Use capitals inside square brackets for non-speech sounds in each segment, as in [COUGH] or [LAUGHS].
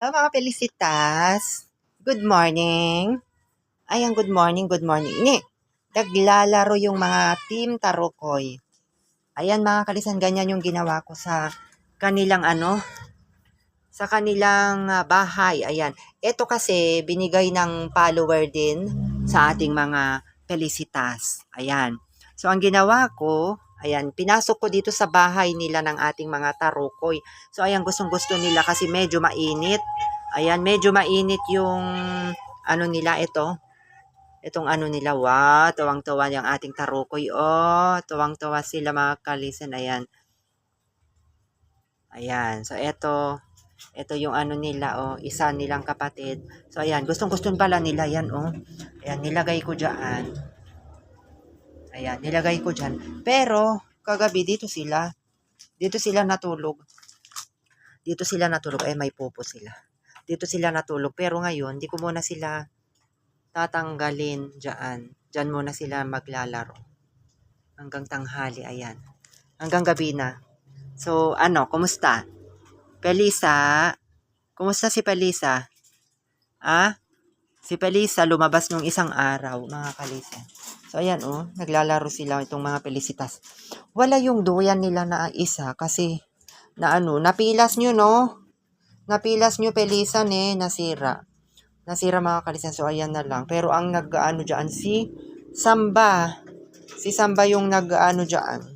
Hello mga Felicitas. Good morning. Ayan, good morning, good morning. Ni, naglalaro yung mga team Tarukoy. Ayan mga kalisan, ganyan yung ginawa ko sa kanilang ano, sa kanilang ah, bahay. Ayan. Ito kasi binigay ng follower din sa ating mga Felicitas. Ayan. So ang ginawa ko, ayan, pinasok ko dito sa bahay nila ng ating mga Tarukoy. So ayan, gustong-gusto nila kasi medyo mainit. Ayan, medyo mainit yung ano nila ito. Itong ano nila, wow, tuwang-tuwa yung ating tarukoy. Oh, tuwang-tuwa sila mga kalisan. Ayan. Ayan. So, ito, ito yung ano nila, oh, isa nilang kapatid. So, ayan, gustong-gusto pala nila yan, oh. Ayan, nilagay ko dyan. Ayan, nilagay ko dyan. Pero, kagabi, dito sila. Dito sila natulog. Dito sila natulog. Eh, may pupo sila. Dito sila natulog. Pero ngayon, di ko muna sila tatanggalin dyan. Dyan muna sila maglalaro. Hanggang tanghali, ayan. Hanggang gabi na. So, ano, kumusta? Pelisa? Kumusta si Pelisa? Ah? Si Pelisa lumabas nung isang araw, mga kalisa. So, ayan, oh. Naglalaro sila itong mga pelisitas. Wala yung duyan nila na isa kasi na ano, napilas nyo, no? Napilas nyo pelisan eh, nasira. Nasira mga kalisan. So, ayan na lang. Pero ang nag-ano dyan, si Samba. Si Samba yung nag-ano dyan.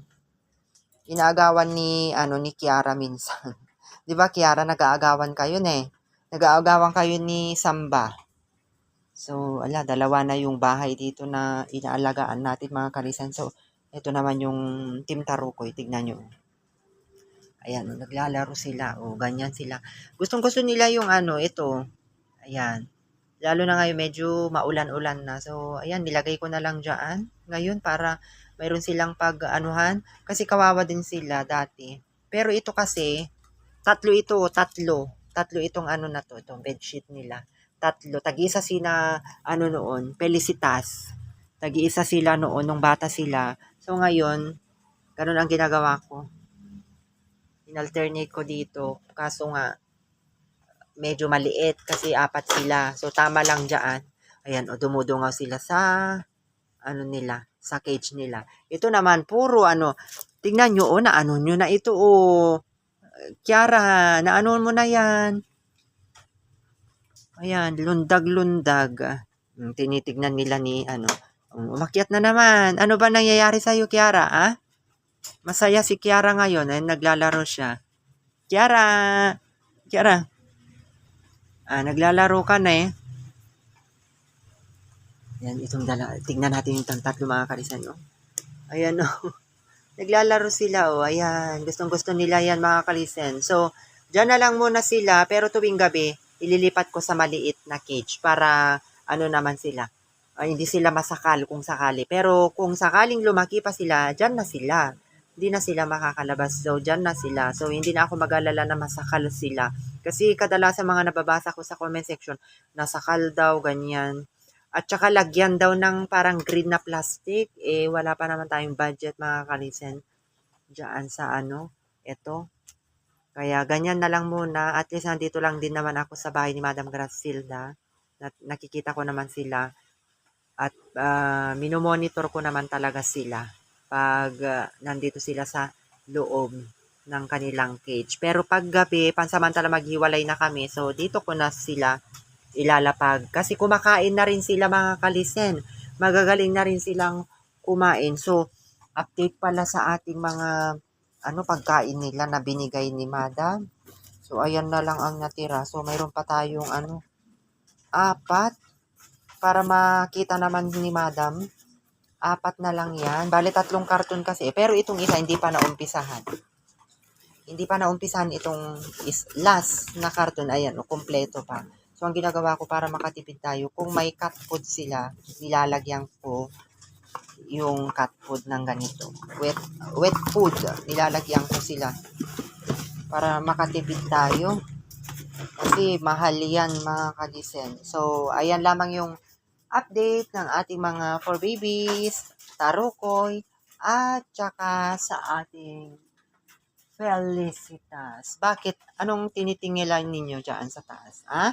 Inaagawan ni, ano, ni Kiara minsan. [LAUGHS] Di ba, Kiara, nag-aagawan kayo eh. Nag-aagawan kayo ni Samba. So, ala, dalawa na yung bahay dito na inaalagaan natin mga kalisan. So, ito naman yung Team Tarukoy. Tignan nyo. Ayan, naglalaro sila. O, ganyan sila. Gustong gusto nila yung ano, ito. Ayan. Lalo na ngayon, medyo maulan-ulan na. So, ayan, nilagay ko na lang dyan. Ngayon, para mayroon silang pag-anuhan. Kasi kawawa din sila dati. Pero ito kasi, tatlo ito, tatlo. Tatlo itong ano na to, itong bedsheet nila. Tatlo. Tag-isa sila, ano noon, Felicitas. Tag-isa sila noon, nung bata sila. So, ngayon, ganun ang ginagawa ko inalternate ko dito. Kaso nga, medyo maliit kasi apat sila. So, tama lang dyan. Ayan, o dumudungaw sila sa, ano nila, sa cage nila. Ito naman, puro ano, tingnan nyo, o, na ano nyo na ito, o. Kiara, na ano mo na yan. Ayan, lundag-lundag. Hmm, Tinitignan nila ni, ano, um, umakyat na naman. Ano ba nangyayari sa'yo, Kiara, ah? Masaya si Kiara ngayon ay naglalaro siya. Kiara! Kiara! Ah, naglalaro ka na eh. Yan, itong dala. Tingnan natin yung tatlo mga karisan, oh. Ayan, [LAUGHS] oh. Naglalaro sila, oh. Ayan. Gustong gusto nila yan, mga kalisen. So, dyan na lang muna sila. Pero tuwing gabi, ililipat ko sa maliit na cage para, ano naman sila, ay, hindi sila masakal kung sakali. Pero kung sakaling lumaki pa sila, dyan na sila. Hindi na sila makakalabas. So, dyan na sila. So, hindi na ako mag-alala na masakal sila. Kasi kadalasan mga nababasa ko sa comment section, nasakal daw, ganyan. At saka lagyan daw ng parang green na plastic. Eh, wala pa naman tayong budget mga kalisen. Diyan sa ano, ito. Kaya ganyan na lang muna. At least nandito lang din naman ako sa bahay ni Madam Grasilda. At nakikita ko naman sila at uh, minomonitor ko naman talaga sila pag uh, nandito sila sa loob ng kanilang cage. Pero pag gabi, pansamantala maghiwalay na kami, so dito ko na sila ilalapag. Kasi kumakain na rin sila mga kalisen. Magagaling na rin silang kumain. So, update pala sa ating mga ano pagkain nila na binigay ni Madam. So, ayan na lang ang natira. So, mayroon pa tayong ano, apat para makita naman ni madam. Apat na lang yan. Bale, tatlong karton kasi. Pero itong isa, hindi pa naumpisahan. Hindi pa naumpisahan itong is last na karton. Ayan, o, kompleto pa. So, ang ginagawa ko para makatipid tayo, kung may cat food sila, nilalagyan ko yung cat food ng ganito. Wet, wet food, nilalagyan ko sila para makatipid tayo. Kasi mahal yan mga kalisen. So, ayan lamang yung update ng ating mga for babies, tarukoy, at saka sa ating Felicitas. Bakit? Anong tinitingilan ninyo dyan sa taas? Ha?